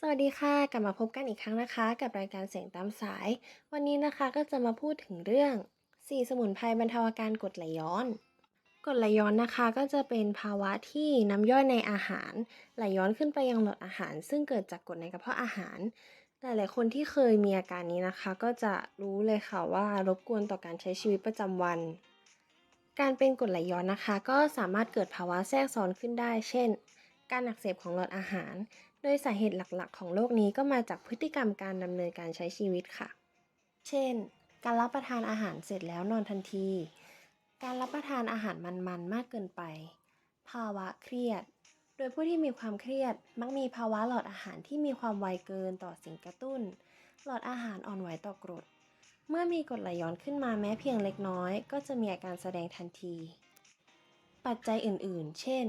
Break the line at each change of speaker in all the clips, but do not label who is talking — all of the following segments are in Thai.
สวัสดีค่ะ กลับมาพบกันอีกครั้งนะคะ กับรายการเสียงตามสาย วันนี้นะคะก็จะมาพูดถึงเรื่อง 4 สมุนไพรบรรเทาอาการกรดไหลย้อน กรดไหลย้อนนะคะก็จะเป็นภาวะที่น้ำย่อยในอาหาร ไหลย้อนขึ้นไปยังหลอดอาหาร ซึ่งเกิดจากกรดในกระเพาะอาหาร หลายๆคนที่เคยมีอาการนี้นะคะ ก็จะรู้เลยค่ะว่ารบกวนต่อการใช้ชีวิตประจำวัน การเป็นกรดไหลย้อนนะคะ ก็สามารถเกิดภาวะแทรกซ้อนขึ้นได้ เช่น การอักเสบของหลอดอาหาร โดยสาเหตุหลักๆ ของโรคนี้ก็มาจากพฤติกรรมการดำเนินการใช้ชีวิตค่ะ เช่น การรับประทานอาหารเสร็จแล้วนอนทันที การรับประทานอาหารมันๆ มากเกินไป ภาวะเครียด โดยผู้ที่มีความเครียดมักมีภาวะหลอดอาหารที่มีความไวเกินต่อสิ่งกระตุ้น หลอดอาหารอ่อนไหวต่อกรด เมื่อมีกรดไหลย้อนขึ้นมาแม้เพียงเล็กน้อย ก็จะมีอาการแสดงทันที ปัจจัยอื่นๆ เช่น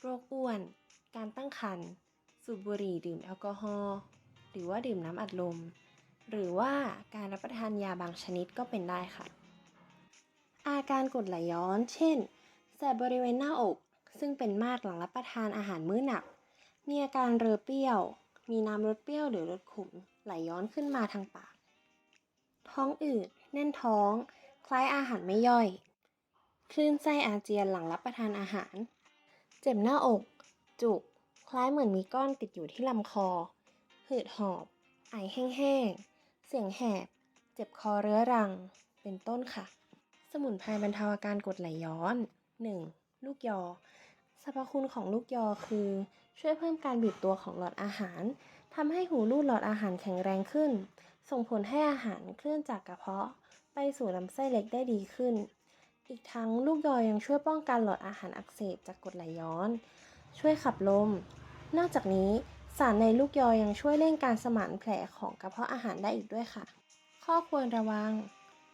โรคอ้วน การตั้งครรภ์ สูบบุหรี่ดื่มแอลกอฮอล์หรือว่าดื่มน้ำอัดลม หรือว่าการรับประทานยาบางชนิดก็เป็นได้ค่ะ อาการกรดไหลย้อน เช่นแสบบริเวณหน้าอก ซึ่งเป็นมากหลังรับประทานอาหารมื้อหนัก มีอาการเรอเปรี้ยว มีน้ำรสเปรี้ยวหรือรสขมไหลย้อนขึ้นมาทางปาก ท้องอืดแน่นท้อง คล้ายอาหารไม่ย่อย คลื่นไส้อาเจียนหลังรับประทานอาหาร เจ็บหน้าอก จุก คล้ายเหมือนมีก้อนติดอยู่ที่ลำคอ หืดหอบ ไอแห้งๆ เสียงแหบ เจ็บคอเรื้อรัง เป็นต้นค่ะ สมุนไพรบรรเทาอาการกรดไหลย้อน 1. ลูกยอ สรรพคุณของลูกยอคือ ช่วยเพิ่มการบีบตัวของหลอดอาหาร ทำให้หูรูดหลอดอาหารแข็งแรงขึ้น ส่งผลให้อาหารเคลื่อนจากกระเพาะ ไปสู่ลำไส้เล็กได้ดีขึ้น อีกทั้งลูกยอยังช่วยป้องกันหลอดอาหารอักเสบจากกรดไหลย้อน ช่วยขับลม นอกจากนี้สารในลูกยอยังช่วยเร่งการสมานแผลของกระเพาะอาหารได้อีกด้วยค่ะ ข้อควรระวัง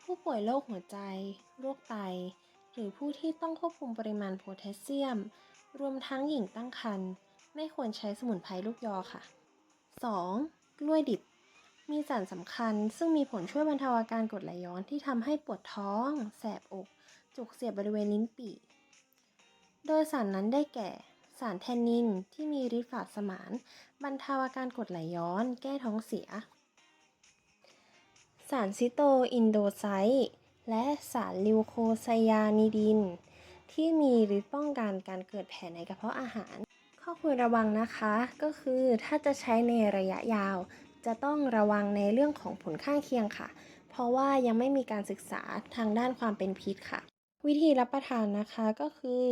ผู้ป่วยโรคหัวใจ โรคไต หรือผู้ที่ต้องควบคุมปริมาณโพแทสเซียม รวมทั้งหญิงตั้งครรภ์ไม่ควรใช้สมุนไพรลูกยอค่ะ 2. กล้วยดิบ มีสารสำคัญซึ่งมีผลช่วยบรรเทาอาการกรดไหลย้อนที่ทำให้ปวดท้อง แสบอก จุกเสียบบริเวณลิ้นปี่ โดยสารนั้นได้แก่ สารแทนนินที่มีฤทธิ์ฝาดสมาน บรรเทาอาการกรดไหลย้อน แก้ท้องเสีย สารซิโตอินโดไซต์และสารลิวโคไซยานิดิน ที่มีฤทธิ์ป้องกันการเกิดแผลในกระเพาะอาหาร ข้อควรระวังนะคะก็คือถ้าจะใช้ในระยะยาว จะต้องระวังในเรื่องของผลข้างเคียงค่ะ เพราะว่ายังไม่มีการศึกษาทางด้านความเป็นพิษค่ะ วิธีรับประทานนะคะก็คือ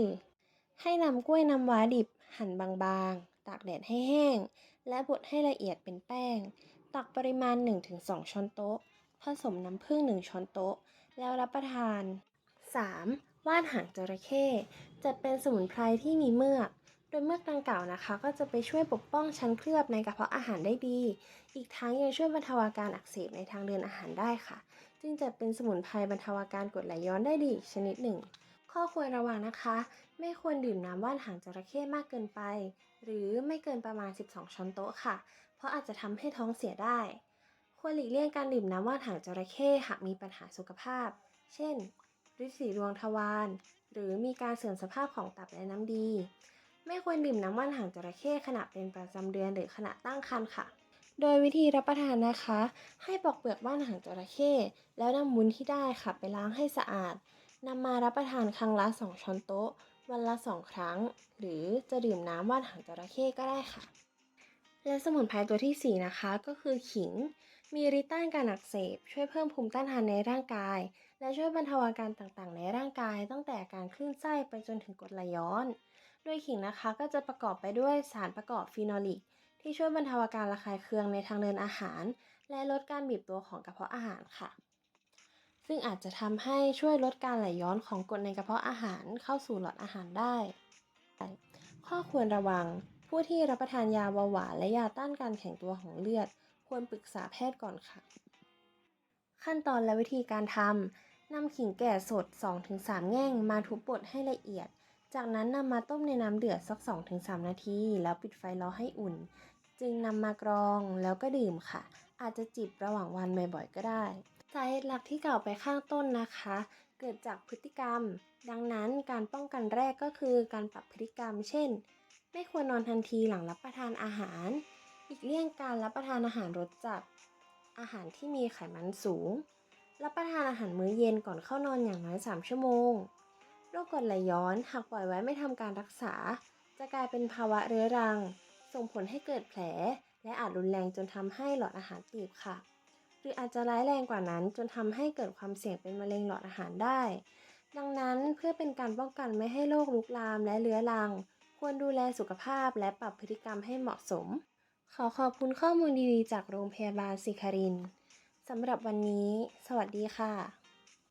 ให้นำกล้วยน้ำว้าดิบ หั่นบางๆ ตากแดดให้แห้ง และบดให้ละเอียดเป็นแป้ง ตักปริมาณ 1-2 ช้อนโต๊ะ ผสมน้ำผึ้ง 1 ช้อนโต๊ะ แล้วรับประทาน 3. ว่านหางจระเข้จัดเป็นสมุนไพรที่มีเมือก โดยเมือกดังกล่าวนะคะ ก็จะไปช่วยปกป้องชั้นเคลือบในกระเพาะอาหารได้ดี อีกทั้งยังช่วยบรรเทาอาการอักเสบในทางเดินอาหารได้ค่ะ จึงจัดเป็นสมุนไพรบรรเทาอาการกรดไหลย้อนได้ดีชนิดหนึ่ง ข้อควรระวังนะคะ ไม่ควรดื่มน้ำว่านหางจระเข้มากเกินไป หรือไม่เกินประมาณ 12 ช้อนโต๊ะค่ะ เพราะอาจจะทำให้ท้องเสียได้ ควรหลีกเลี่ยงการดื่มน้ำว่านหางจระเข้หากมีปัญหาสุขภาพ เช่นฤทธิ์สีดวงทวารหรือมีการเสื่อมสภาพของตับและน้ำดี ไม่ควรดื่มน้ำว่านหางจระเข้ขณะเป็นประจำเดือนหรือขณะตั้งครรภ์ค่ะโดยวิธีรับประทานนะคะ ให้ปอกเปลือกว่านหางจระเข้แล้วนำวุ้นที่ได้ค่ะไปล้างให้สะอาด นำมารับประทานครั้งละ 2 ช้อนโต๊ะ วันละ 2 ครั้ง หรือจะดื่มน้ำว่านหางจระเข้ก็ได้ค่ะ และสมุนไพรตัวที่ 4 นะคะ ก็คือขิง มีฤทธิ์ต้านการอักเสบ ช่วยเพิ่มภูมิต้านทานในร่างกาย และช่วยบรรเทาอาการต่างๆ ในร่างกาย ตั้งแต่การคลื่นไส้ไปจนถึงกรดไหลย้อน โดยขิงนะคะก็จะประกอบไปด้วยสารประกอบฟีนอลิก ที่ช่วยบรรเทาอาการระคายเคืองในทางเดินอาหาร และลดการบีบตัวของกระเพาะอาหารค่ะ ซึ่งอาจจะทำให้ช่วยลดการไหลย้อนของกรดในกระเพาะอาหารเข้าสู่หลอดอาหารได้ ข้อควรระวัง ผู้ที่รับประทานยาเบาหวานและยาต้านการแข็งตัวของเลือด ควรปรึกษาแพทย์ก่อนค่ะ ขั้นตอนและวิธีการทำนำขิงแก่สด 2-3 แง่งมาทุบบดให้ละเอียด จากนั้นนำมาต้มในน้ำเดือดสัก 2-3 นาที แล้วปิดไฟรอให้อุ่น จึงนำมากรองแล้วก็ดื่มค่ะ อาจจะจิบระหว่างวันบ่อยๆก็ได้ สาเหตุหลักที่กล่าวไปข้างต้นนะคะ เกิดจากพฤติกรรม ดังนั้นการป้องกันแรกก็คือการปรับพฤติกรรม เช่น ไม่ควรนอนทันทีหลังรับประทานอาหารหลีกเลี่ยงการรับประทานอาหารรสจัด อาหารที่มีไขมันสูง รับประทานอาหารมื้อเย็นก่อนเข้านอนอย่างน้อย 3 ชั่วโมง โรคกรดไหลย้อนหากปล่อยไว้ไม่ทำการรักษา จะกลายเป็นภาวะเรื้อรัง ส่งผลให้เกิดแผล และอาจรุนแรงจนทำให้หลอดอาหารตีบค่ะ หรืออาจจะร้ายแรงกว่านั้น จนทำให้เกิดความเสี่ยงเป็นมะเร็งหลอดอาหารได้ ดังนั้นเพื่อเป็นการป้องกันไม่ให้โรคลุกลามและเรื้อรัง ควรดูแลสุขภาพและปรับพฤติกรรมให้เหมาะสม ขอขอบคุณข้อมูลดีๆ จากโรงพยาบาลศิครินสำหรับวันนี้ สวัสดีค่ะ